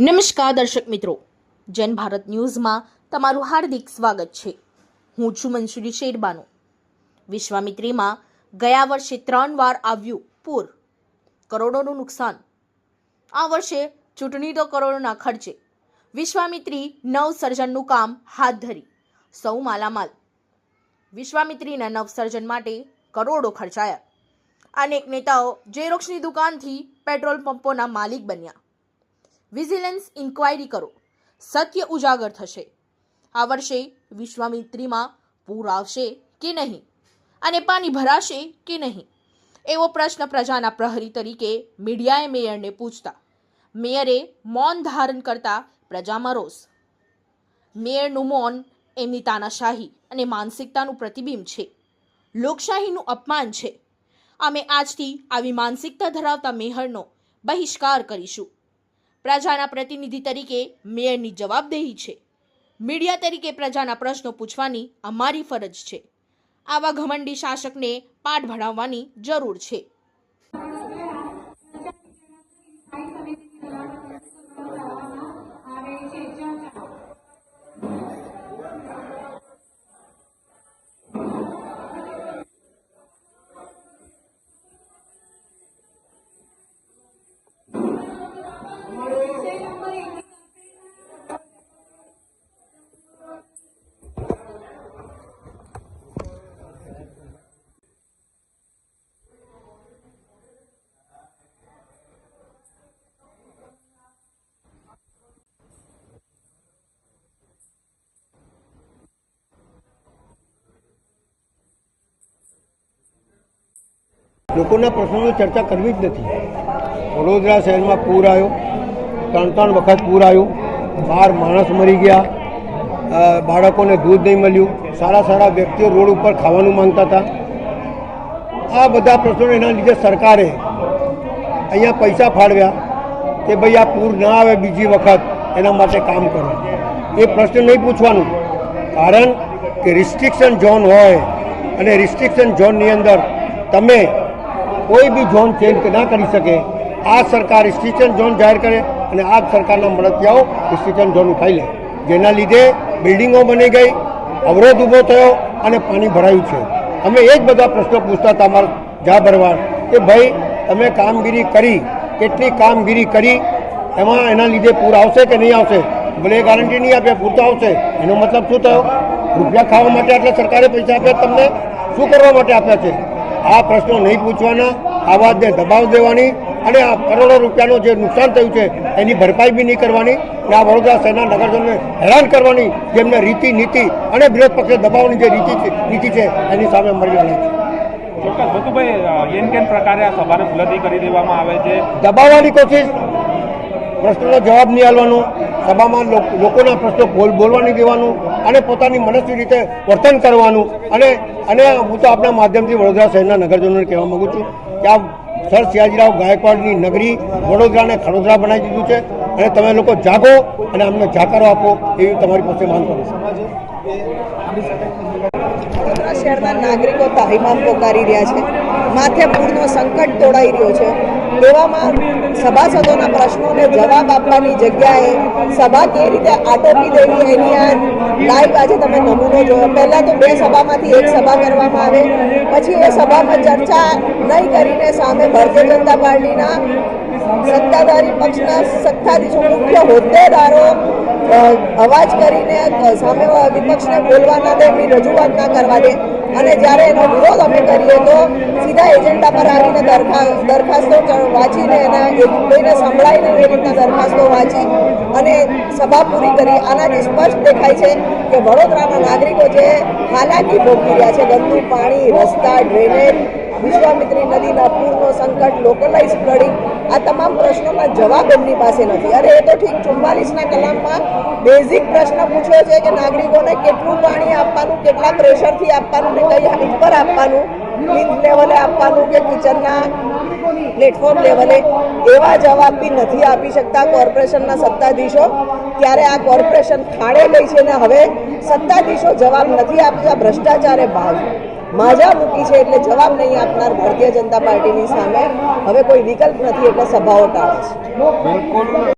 નમસ્કાર દર્શક મિત્રો. જન ભારત ન્યૂઝમાં તમારું હાર્દિક સ્વાગત છે. હું છું મનસુરી શેરબાનો. વિશ્વામિત્રીમાં ગયા વર્ષે ત્રણ વાર આવ્યું પૂર. કરોડોનું નુકસાન. આ વર્ષે ચૂંટણી તો કરોડોના ખર્ચે. વિશ્વામિત્રી નવસર્જનનું કામ હાથ ધરી. સૌ માલામાલ. વિશ્વામિત્રીના નવસર્જન માટે કરોડો ખર્ચાયા. અનેક નેતાઓ જેરોક્ષની દુકાનથી પેટ્રોલ પંપોના માલિક બન્યા. વિજિલન્સ ઇન્ક્વાયરી કરો. સત્ય ઉજાગર થશે. આ વર્ષે વિશ્વામિત્રીમાં પૂર આવશે કે નહીં? અને પાણી ભરાશે કે નહીં? એવો પ્રશ્ન પ્રજાના પ્રહરી તરીકે મીડિયાએ મેયરને પૂછતા. મેયરે મૌન ધારણ કરતા પ્રજામાં રોષ. મેયરનું મૌન એમની તાનાશાહી અને માનસિકતાનું પ્રતિબિંબ છે. લોકશાહીનું અપમાન છે. અમે આજથી આવી માનસિકતા ધરાવતા મેયરનો બહિષ્કાર કરીશું. પ્રજાના પ્રતિનિધિ તરીકે મેયરની જવાબદેહી છે. મીડિયા તરીકે પ્રજાના પ્રશ્નો પૂછવાની અમારી ફરજ છે. આવા ઘમંડી શાસકને પાઠ ભણાવવાની જરૂર છે. લોકોના પ્રશ્નોની ચર્ચા કરવી જ નથી. વડોદરા શહેરમાં પૂર આવ્યો. ત્રણ ત્રણ વખત પૂર આવ્યું. બાર માણસ મરી ગયા. બાળકોને દૂધ નહીં મળ્યું. સારા સારા વ્યક્તિઓ રોડ ઉપર ખાવાનું માંગતા હતા. આ બધા પ્રશ્નો એના લીધે સરકારે અહીંયા પૈસા ફાળવ્યા કે ભાઈ આ પૂર ના આવે બીજી વખત, એના માટે કામ કરો. એ પ્રશ્ન નહીં પૂછવાનું. કારણ કે રિસ્ટ્રિક્શન ઝોન હોય અને રિસ્ટ્રિક્શન ઝોનની અંદર તમે કોઈ બી ઝોન ચેન્જ ના કરી શકે. આ સરકાર રિસ્ટ્રિક્શન ઝોન જાહેર કરે અને આ સરકારના મળતિયાઓ રિસ્ટ્રિક્શન ઝોન ઉઠાવી લે. જેના લીધે બિલ્ડિંગો બની ગઈ, અવરોધ ઊભો થયો અને પાણી ભરાયું છે. અમે એ જ બધા પ્રશ્નો પૂછતા હતા અમારા જા ભરવા કે ભાઈ, તમે કામગીરી કરી, કેટલી કામગીરી કરી, એમાં એના લીધે પૂર આવશે કે નહીં આવશે? ભલે ગારંટી નહીં આપે, પૂરતા આવશે. એનો મતલબ શું થયો? રૂપિયા ખાવા માટે આટલા સરકારે પૈસા આપ્યા તમને? શું કરવા માટે આપ્યા છે? આ પ્રશ્નો નહીં પૂછવાના આ વાતને દબાવ દેવાની અને આ કરોડો રૂપિયાનું જે નુકસાન થયું છે એની ભરપાઈ બી નહીં કરવાની અને આ વડોદરા શહેરના નગરજનોને હેરાન કરવાની જેમને રીતિ નીતિ અને વિરોધ પક્ષે દબાવવાની જે રીતિ છે નીતિ છે એની સામે મળી રહ્યા છે. ચોક્કસ ભતુભાઈ એન કેન પ્રકારે આ સભાને મુલતવી કરી દેવામાં આવે છે? દબાવવાની કોશિશ? પ્રશ્નનો જવાબ નહીં આલવાનો. સભામાં લોકોના પ્રશ્નો બોલ બોલવા નહીં દેવાનું અને પોતાની મનસ્વી રીતે વર્તન કરવાનું. અને અને હું તો આપણા માધ્યમથી વડોદરા શહેરના નગરજનોને કહેવા માગું છું કે આ સર સિયાજીરાવ ગાયકવાડની નગરી વડોદરાને ખડોદરા બનાવી દીધું છે અને તમે લોકો જાગો અને અમને જાકારો આપો એવી તમારી પાસે માંગ કરું છું. શહેરના નાગરિકો તાહીમામ પોકારી રહ્યા છે. માથે પૂરનો સંકટ તોડાઈ રહ્યો છે. એવામાં સભાસદોના પ્રશ્નોને જવાબ આપવાની જગ્યાએ સભા કેવી રીતે આટોપી દેવી એની આ લાઈવ આજે તમે નમૂનો જોયો પહેલાં તો બે સભામાંથી એક સભા કરવામાં આવે. પછી એ સભામાં ચર્ચા નહીં કરીને સામે ભારતીય જનતા પાર્ટીના સત્તાધારી પક્ષના સત્તાધીશો, મુખ્ય હોદ્દેદારો અવાજ કરીને સામે વિપક્ષને બોલવા ના દે, એમની રજૂઆત ના કરવા દે. અને જ્યારે એનો વિરોધ અમે કરીએ તો સીધા એજન્ડા પર આવીને દરખા, દરખાસ્તો વાંચીને એના કોઈને સંભળાઈને એ રીતના દરખાસ્તો વાંચી અને સભા પૂરી કરી. આનાથી સ્પષ્ટ દેખાય છે કે વડોદરાના નાગરિકો જે હાલાકી ભોગવી રહ્યા છે, ગંદુ પાણી, રસ્તા, ડ્રેનેજ, વિશ્વામિત્રી નદીના પૂરનો સંકટ લોકલાઇઝ ફ્લડિંગ આ તમામ પ્રશ્નોના જવાબ એમની પાસે નથી. અરે એ તો ઠીક ચુમ્માલીસના કલામમાં બેઝિક પ્રશ્ન પૂછ્યો છે કે નાગરિકોને કેટલું પાણી આપવાનું, કેટલા પ્રેશરથી આપવાનું ને કઈ હાઈટ પર આપવાનું મીન્સ લેવલે આપવાનું કે કિચનના પ્લેટફોર્મ લેવલે એવા જવાબ બી નથી આપી શકતા કોર્પોરેશનના સત્તાધીશો. ત્યારે આ કોર્પોરેશન ખાડે ગઈ છે ને હવે સત્તાધીશો જવાબ નથી આપતા, ભ્રષ્ટાચારે ભાગ. માજા મૂકી છે એટલે જવાબ નહીં આપનાર ભારતીય જનતા પાર્ટીની સામે હવે કોઈ વિકલ્પ નથી એટલે સભાઓ ટાળે છે.